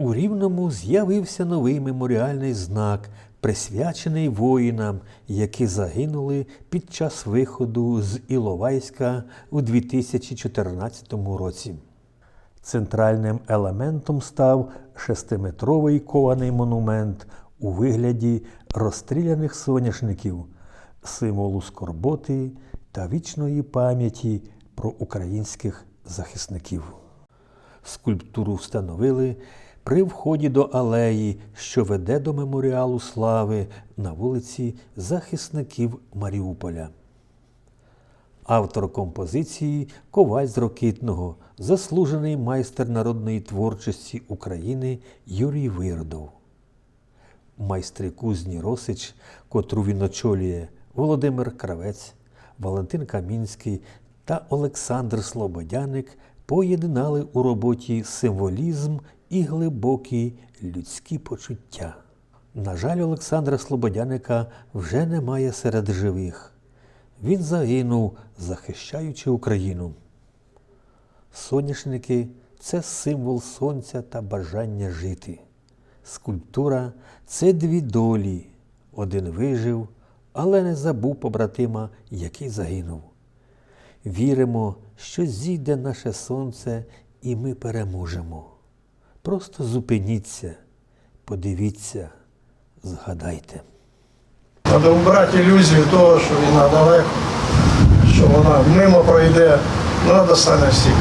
У Рівному з'явився новий меморіальний знак, присвячений воїнам, які загинули під час виходу з Іловайська у 2014 році. Центральним елементом став шестиметровий кований монумент у вигляді розстріляних соняшників, символу скорботи та вічної пам'яті про українських захисників. Скульптуру встановили при вході до алеї, що веде до меморіалу слави на вулиці захисників Маріуполя. Автор композиції Коваль з Рокитного, заслужений майстер народної творчості України Юрій Вирдов. Майстри кузні Росич, котру він очолює Володимир Кравець, Валентин Камінський та Олександр Слободяник поєднали у роботі символізм і глибокі людські почуття. На жаль, Олександра Слободяника вже немає серед живих. Він загинув, захищаючи Україну. Соняшники це символ сонця та бажання жити. Скульптура це дві долі. Один вижив, але не забув побратима, який загинув. Віримо, що зійде наше сонце і ми переможемо. Просто зупиніться, подивіться, згадайте. Треба убрати ілюзію того, що війна далеко, що вона мимо пройде, вона достане всіх.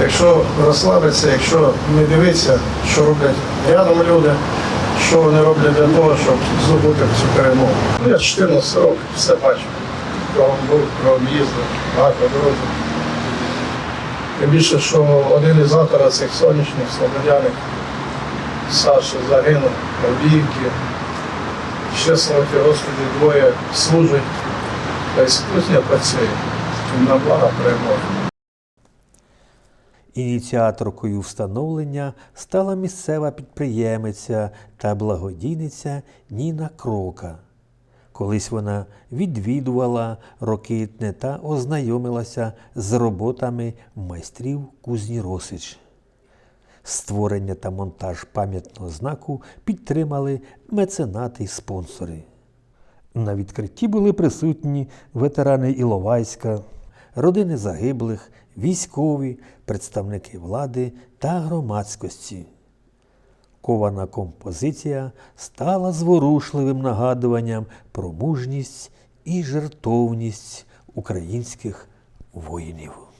Якщо розслабитися, якщо не дивитися, що роблять рядом люди, що вони роблять для того, щоб здобути цю перемогу. Ну, я 14 років все бачу. Кругом був, кругом їздив, багато друзів. Тим більше, що один із авторів цих сонячних слободяник Саша загинув в Авдіївці. Ще слава Господи, двоє служать, тобто кузня працює. На благо перемоги. Ініціаторкою встановлення стала місцева підприємиця та благодійниця Ніна Крока. Колись вона відвідувала Рокитне та ознайомилася з роботами майстрів кузні Росич. Створення та монтаж пам'ятного знаку підтримали меценати й спонсори. На відкритті були присутні ветерани Іловайська, родини загиблих, військові, представники влади та громадськості. Кована композиція стала зворушливим нагадуванням про мужність і жертовність українських воїнів.